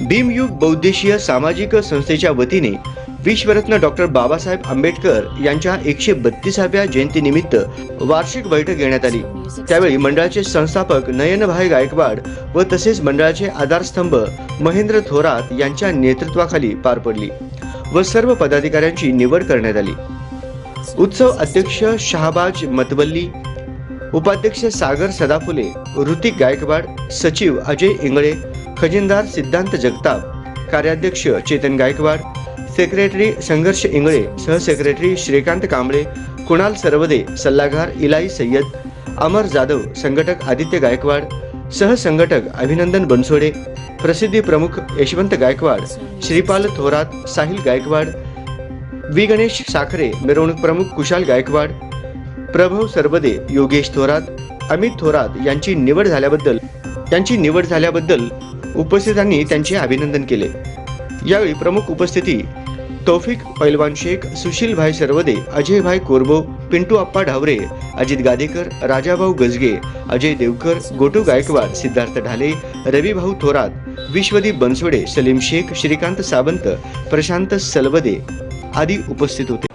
भीमयुग बौद्देशीय सामाजिक संस्थेच्या वतीने विश्वरत्न डॉक्टर बाबासाहेब आंबेडकर यांच्या एकशे बत्तीसाव्या जयंतीनिमित्त वार्षिक बैठक घेण्यात आली. त्यावेळी मंडळाचे संस्थापक नयनभाई गायकवाड व तसेच मंडळाचे आधारस्तंभ महेंद्र थोरात यांच्या नेतृत्वाखाली पार पडली व सर्व पदाधिकाऱ्यांची निवड करण्यात आली. उत्सव अध्यक्ष शहाबाज मतवल्ली उपाध्यक्ष सागर सदाफुले ऋतिक गायकवाड सचिव अजय इंगळे खजिनदार सिद्धांत जगताप कार्याध्यक्ष चेतन गायकवाड सेक्रेटरी संघर्ष इंगळे सहसेक्रेटरी श्रीकांत कांबळे कुणाल सरवदे सल्लागार इलाई सय्यद अमर जाधव संघटक आदित्य गायकवाड सहसंघटक अभिनंदन बनसोडे प्रसिद्धी प्रमुख यशवंत गायकवाड श्रीपाल थोरात साहिल गायकवाड वी गणेश साखरे मिरवणूक प्रमुख कुशाल गायकवाड प्रभव सरबदे योगेश थोरात अमित थोरात यांची निवड झाल्याबद्दल त्यांची निवड झाल्याबद्दल उपस्थितांनी त्यांचे अभिनंदन केले. यावेळी प्रमुख उपस्थिती तौफिक पैलवान शेख सुशीलभाई सरवदे अजयभाई कोरबो पिंटू आप्पा ढावरे अजित गादेकर राजाभाऊ गजगे अजय देवकर गोटू गायकवाड सिद्धार्थ ढाले रविभाऊ थोरात विश्वदीप बनसोडे सलीम शेख श्रीकांत सावंत प्रशांत सलवदे आदी उपस्थित होते.